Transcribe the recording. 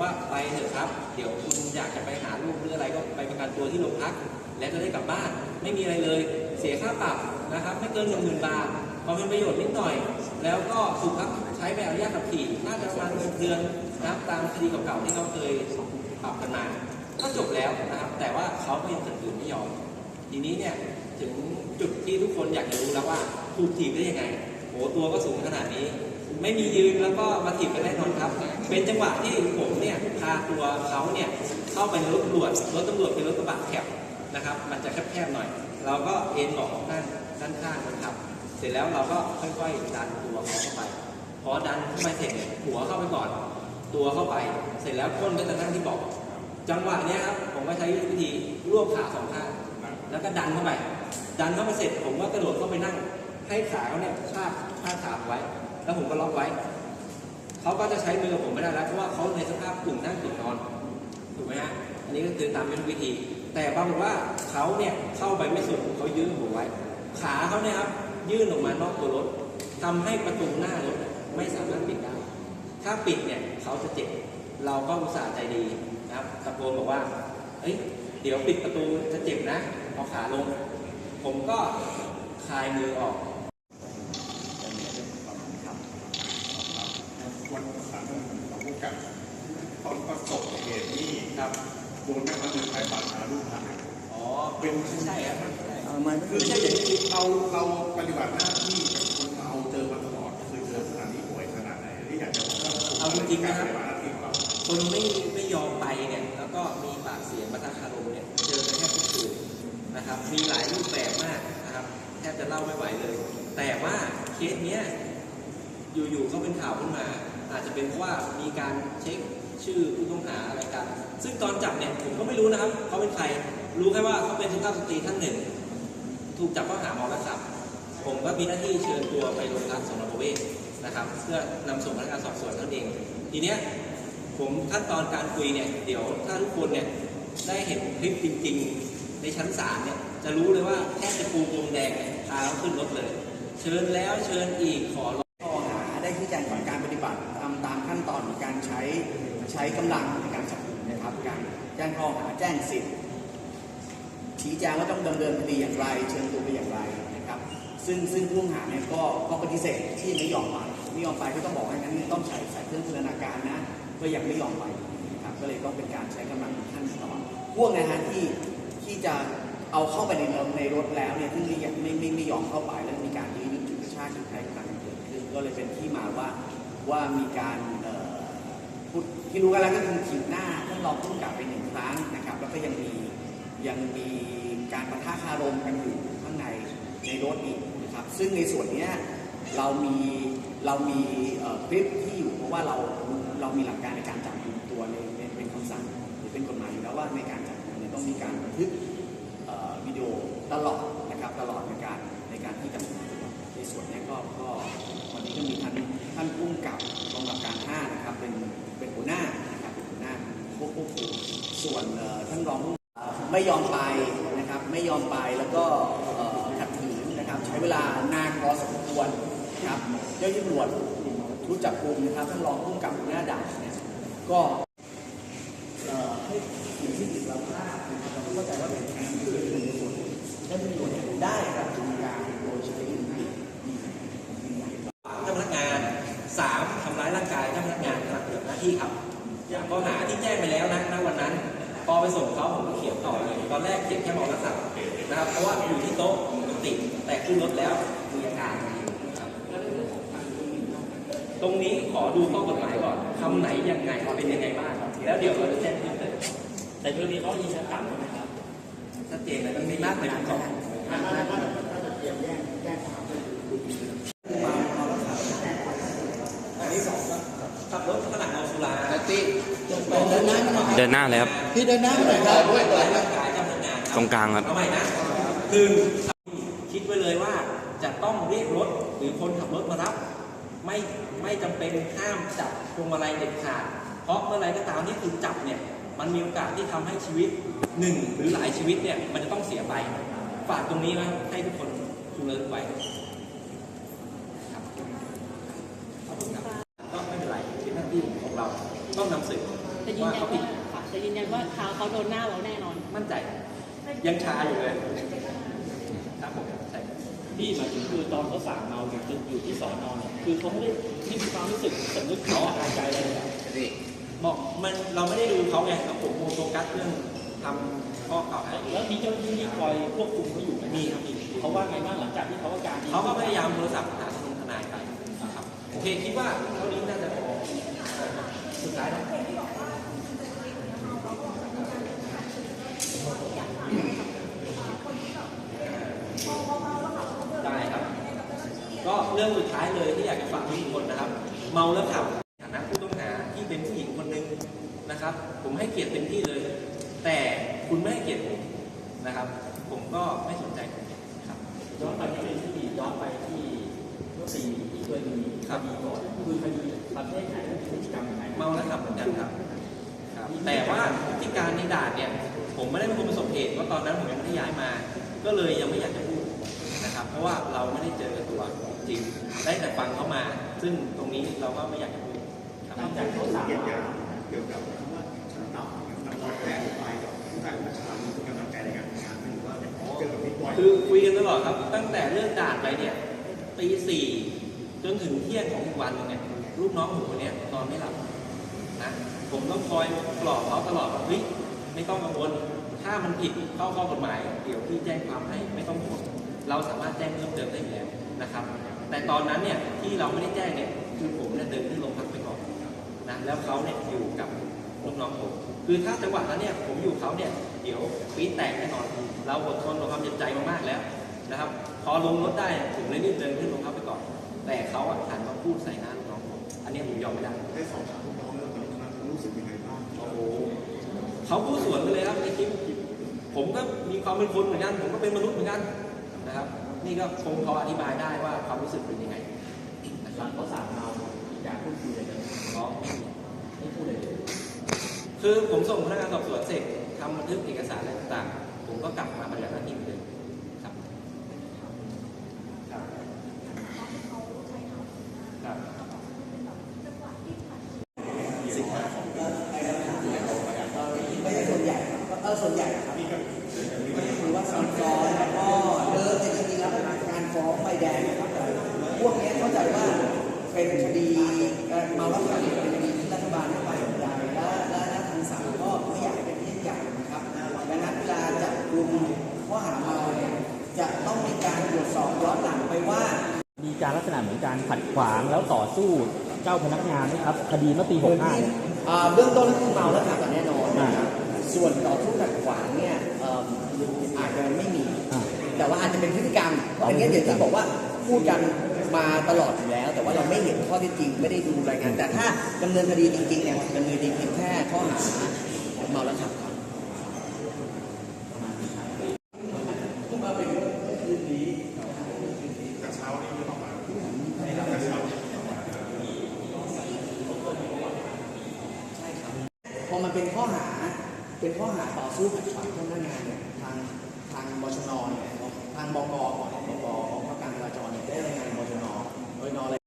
ว่าไปเถอะครับ เดี๋ยวคุณอยากจะไปหาลูกหรืออะไรก็ไปประกันตัวที่โรงพัก และจะได้กลับบ้านไม่มีอะไรเลย เสียค่าปรับนะครับ ไม่เกินหนึ่งหมื่นบาทพอเป็นประโยชน์นิดหน่อย แล้วก็ถูกครับใช้ใบอนุญาตขับขี่น่าจะประมาณหกเดือนนะครับตามคดีเก่าๆที่เขาเคยปรับกันมาก็จบแล้วนะครับ แต่ว่าเขาก็ยังขัดขืนไม่ยอมทีนี้เนี่ยถึงจุดที่ทุกคนอยากจะรู้แล้วว่าถูกถีบได้ยังไงโหตัวก็สูงขนาดนี้ ไม่มียืนแล้วก็มาถีบกันแน่นอนครับ เป็นจังหวะที่ผมเนี่ยพาตัวเขาเนี่ยเข้าไปในรถตำรวจรถตำรวจเป็นรถกระบะแคบนะครับ มันจะแคบๆหน่อย เราก็เอ็นเบาะด้านด้านข้างนะครับ เสร็จแล้วเราก็ค่อยๆดันตัวเขาเข้าไปพอดันเข้าไปเสร็จเนี่ยหัวเข้าไปก่อนตัวเข้าไป เสร็จแล้วก้นก็จะนั่งที่เบาะจังหวะเนี้ยครับผมก็ใช้วิธีรวบขาสองข้างแล้วก็ดันเข้าไป ดันเข้าไปเสร็จผมก็กระโดดเข้าไปนั่ง ให้ขาเขาเนี่ยพาดพาดขาไว้ แล้วผมก็ล็อกไว้ เขาก็จะใช้มือกับผมไม่ได้แล้วเพราะว่าเขาในสภาพกึ่งนั่งกึ่งนอนถูกไหมฮะอันนี้ก็คือตามเป็นวิธี แต่ปรากฏว่าเขาเนี่ยเข้าไปไม่สุดเขายื้อผมไว้ ขาเขาเนี่ยครับยื่นออกมานอกตัวรถทำให้ประตูหน้ารถไม่สามารถปิดได้ ถ้าปิดเนี่ยเขาจะเจ็บเราก็อุตส่าห์ใจดีนะครับตะโกนบอกว่าเอ้ยเดี๋ยวปิดประตูจะเจ็บนะเอาขาลง ผมก็คลายมือออก วันสามของผู้กับตอนประสบเหตุ นี่ครับโดนแม่พันธุ์ไทยปาดขาลูกพักอ๋อเป็นไม่ใช่ครับไม่ใช่คือใช่อย่างที่เราเราปฏิบัติหน้าที่กับคนเราเจอมาตลอดเคยเจอขนาดนี้ป่วยขนาดไหนที่อยากจะบอกว่าเอาจริงๆนะครับปฏิบัติหน้าที่ของเราคนไม่ไม่ยอมไปเนี่ยแล้วก็มีปากเสียงปะทะคารมเนี่ยเจอกันแทบทุกคืนนะครับมีหลายรูปแบบมากนะครับแทบจะเล่าไม่ไหวเลย แต่ว่าเคสเนี้ยอยู่ๆเขาเป็นข่าวขึ้นมา อาจจะเป็นเพราะว่ามีการเช็ค ชื่อผู้ต้องหาอะไรกัน ซึ่งตอนจับเนี่ยผมก็ไม่รู้นะครับเขาเป็นใคร รู้แค่ว่าเขาเป็นสุภาพสตรีท่านหนึ่ง ถูกจับข้อหาเมาแล้วขับ ผมก็มีหน้าที่เชิญตัวไปโรงพักสนประเวศนะครับ เพื่อนำส่งพนักงานสอบสวนท่านั้นเอง ทีเนี้ยผมขั้นตอนการคุยเนี่ย เดี๋ยวถ้าทุกคนเนี่ยได้เห็นคลิปจริง ๆ ในชั้นศาลเนี่ย จะรู้เลยว่าแค่จะปูพรมแดงพาเขาขึ้นรถเลย เชิญแล้วเชิญอีกขอ ช้กำลังในการจับกลุ่มนะครับการแจ้งข้อหาแจ้งสิทธิ์ชี้แจงว่าต้องดำเนินคดีอย่างไรเชิญตัวไปอย่างไรนะครับ ซึ่งซึ่งผู้ต้องหาเนี่ยก็ก็ปฏิเสธที่ไม่ยอมไปไม่ยอมไปก็ต้องบอกว่างั้นต้องใช้ใส่เครื่องพัฒนาการนะก็ยังไม่ยอมไปนะครับก็เลยต้องเป็นการใช้กำลังขั้นตอนพวกนะฮะที่ที่จะเอาเข้าไปในในรถแล้วเนี่ยซึ่งยังไม่ไม่ไม่ยอมเข้าไปแล้วมีการยื้อยุดฉุดกระชากฉุดใช้กำลังเกิดขึ้นก็เลยเป็นที่มาว่าว่ามีการ ที่รู้กันแล้วก็คือขีดหน้าท่านรองผู้กำกับไปหนึ่งครั้งนะครับ แล้วก็ยังมียังมีการประทะคารมกันอยู่ข้างในในรถอีกนะครับ ซึ่งในส่วนนี้เรามีเรามีคลิปที่อยู่เพราะว่าเราเรามีหลักการในการจับกลุ่มตัวในในเป็นคำสั่งหรือเป็นกฎหมายอยู่แล้วว่าในการจับกลุ่มเนี่ยต้องมีการบันทึกวิดีโอตลอด ควบควบคุมส่วนท่านรองผู้ไม่ยอมไปนะครับไม่ยอมไปแล้วก็ขัดขืนนะครับใช้เวลานานพอสมควรนะครับเจ้าหน้าที่ตำรวจชุดจับกลุ่มนะครับท่านรองผู้กำกับหน้าด่านเนี่ยก็เอ่อให้สิ่งที่ผิดเราพลาดนะครับเราเข้าใจว่าเป็นการที่เกิดขึ้นในได้ประโยชน์ได้กับกระบวนการโดยใช้อินผิดเจ้าพนักงานสามทำร้ายร่างกายเจ้าพนักงานขณะปฏิบัติหน้าที่ครับ อย่างข้อหาที่แจ้งไปแล้วนะณวันนั้น พอไปส่งเขาผมก็เขียนต่อเลยตอนแรกเขียนแค่มาแล้วขับนะครับ เพราะว่าอยู่ที่โต๊ะปกติแต่ขึ้นรถแล้วมีอาการตรงนี้ขอดูข้อกฎหมายก่อนคำไหนยังไงเป็นยังไงบ้างแล้วเดี๋ยวเราจะแจ้งเพิ่มเติมแต่เรื่องนี้เขายิงชั้นต่ำใช่ไหมครับชัดเจนเลยมันมีมากเป็นกล่องอันที่สองก็ขับรถขณะเมาสุรา เดินหน้าเลยครับพี่เดินหน้าหน่อยครับด้วยตัวร่างกายเจ้าพนักงานคบตรงกลางครับเอาใหม่นะคือคิดไว้เลยว่าจะต้องเรียกรถหรือคนขับรถมารับ ไม่ไม่จำเป็นห้ามจับพวงมาลัยเด็ดขาด เพราะเมื่อไรก็ตามที่คุณจับเนี่ยมันมีโอกาสที่ทำให้ชีวิตหนึ่งหรือหลายชีวิตเนี่ยมันจะต้องเสียไป ฝากตรงนี้นะให้ทุกคนชูเลิศไว้ครับขอบคุณครับก็ไม่เป็นไรเป็นหน้าที่ของเราต้องนำสืบ แต่ยืน ว่า ยัน เขาผิด ว่าค่ะแต่ยืนยันว่า เท้าเขาโดนหน้าเราแน่นอน มั่นใจ ยังชาอยู่เลยครับผมใช่พี่หมายถึงคือตอนเขาสั่งเมาอยู่อยู่ที่สอนอเนี่ยคือเขาไม่ได้ไม่มีความรู้สึกสำนึกผิดอะไรใจอะไรเลยอะบอกมันเราไม่ได้ดูเขาไงเราผมโฟกัสเรื่องทำข้อกล่าวหาแล้วมีเจ้าหน้าที่ที่คอยควบคุมเขาอยู่ไหมมีครับมีเขาว่าไงบ้างหลังจากที่เขาอาการดีเขาก็พยายามโทรศัพท์หาทนายไปนะครับโอเคคิดว่าเท่านี้น่าจะพอสุดท้ายแล้วได้ครับ ก็เรื่องสุดท้ายเลยที่อยากจะฝากทุกคนนะครับ เมาแล้วขับฐานะผู้ต้องหาที่เป็นผู้หญิงคนหนึ่งนะครับ ผมให้เกียรติเต็มที่เลย แต่คุณไม่ให้เกียรติผมนะครับ ผมก็ไม่สนใจคุณครับย้อนไปที่ที่ย้อนไปที่เมื่อปีที่เคยมีคดีก่อนคือคดีประเภทไหนและพฤติกรรมยังไงเมาแล้วขับเหมือนกันครับครับแต่ว่าที่การในด่านเนี่ย ผมไม่ได้เป็นคนประสบเหตุเพราะตอนนั้นผมยังไม่ได้ย้ายมา ก็เลยยังไม่อยากจะพูดนะครับ เพราะว่าเราไม่ได้เจอตัว จริง ได้แต่ฟังเขามา ซึ่งตรงนี้เราก็ไม่อยากจะพูดครับหลังจากเขาสั่งเกี่ยวมากับเกี่ยวกับคำว่าชั้นต่ำกับน้องแพทย์ไปกับผู้การประชามีกำลังใจในการทำงานหรือว่าเจอกับพี่บอยคือคุยกันตลอดครับ ตั้งแต่เรื่องด่านไปเนี่ยตีสี่จนถึงเที่ยงของอีกวันหนึงเนี่ยลูกน้องผมคนเนี้ยนอนไม่หลับนะผมต้องคอยปลอบเขาตลอดว่าเฮ้ยไม่ต้องกังวล ถ้ามันผิดเข้าข้อกฎหมาย เดี๋ยวพี่แจ้งความให้ไม่ต้องห่วงเราสามารถแจ้งเพิ่มเติมได้อยู่แล้วนะครับ แต่ตอนนั้นเนี่ยที่เราไม่ได้แจ้งเนี่ยคือผมเนี่ยเดินที่โรงพักไปก่อนนะแล้วเขาเนี่ยอยู่กับลูกน้องผมคือถ้าจังหวะนั้นเนี่ยผมอยู่เขาเนี่ยเดี๋ยวปี๊ดแตกแน่นอนเราอดทนต่อความเจ็บใจมามากแล้วนะครับ พอลงรถได้ผมเลยรีบเดินขึ้นโรงพักไปก่อน แต่เขาอะหันมาพูดใส่หน้าลูกน้องผมอันนี้ผมยอมไม่ได้ได้สอบถามลูกน้องแล้วตอนนั้นรู้สึกยังไงบ้างโอ้โหเขาพูดสวนไปเลยครับในคลิปผมก็มีความเป็นคนเหมือนกันผมก็เป็นมนุษย์เหมือนกันนะครับ นี่ก็คงพออธิบายได้ว่าความรู้สึกเป็นยังไงนะครับงเขาสั่งเราอยากพูดคุยอะไรกันเขาไม่มีไม่พูดเลยคือผมส่งพนักงานสอบสวนเสร็จทำบันทึกเอกสารอะไรต่างๆ ผมก็กลับมาปฏิบัติหน้าที่เหมือนเดิมครับครับครับสิบห้าของ ไม่ใช่ส่วนใหญ่ครับเออส่วนใหญ่ครับคือว่าซ้ำซ้อนแล้วก็เดิมเนี่ยจริงๆแล้วการฟ้องใบแดงนะครับพวกเนี้ยเข้าใจว่าเป็นคดีเอ่อเมาแล้วขับเป็นคดีที่รัฐบาลไม่ไปใหญ่และและและทางศาลก็ไม่อยากให้เป็นเรื่องใหญ่นะครับดังนั้นเวลาจับกลุ่มข้อหาเมาเนี่ยจะต้องมีการตรวจสอบย้อนหลังไปว่า มีการลักษณะเหมือนการขัดขวางแล้วต่อสู้เจ้าพนักงานนะครับ คดีเมื่อปี65อ่าเบื้องต้นก็คือเมาแล้วขับกันแน่นอนนะครับส่วนต่อสู้ขัดขวางเนี่ยเอิ่มอาจจะไม่มี อ่าแต่ว่าอาจจะเป็นพฤติกรรมอันนี้เดี๋ยวที่บอกว่าพูดกันมาตลอดอยู่แล้ว แต่ว่าเราไม่เห็นข้อเท็จจริงไม่ได้ดูรายงานแต่ถ้าดำเนินคดีจริงๆเนี่ยดำเนินคดีเพียงแค่ข้อหาเมาแล้วขับครับ แต่เช้านี้ไม่ต้องมาแต่เช้านี้ พอมันเป็นข้อหาเป็นข้อหาต่อสู้ขัดขวางเจ้าพนักงานเนี่ยทางทางบชนเนี่ยทางบกก่อนบกของพระการจราจรเนี่ยได้รายงานบชนบชนอะไร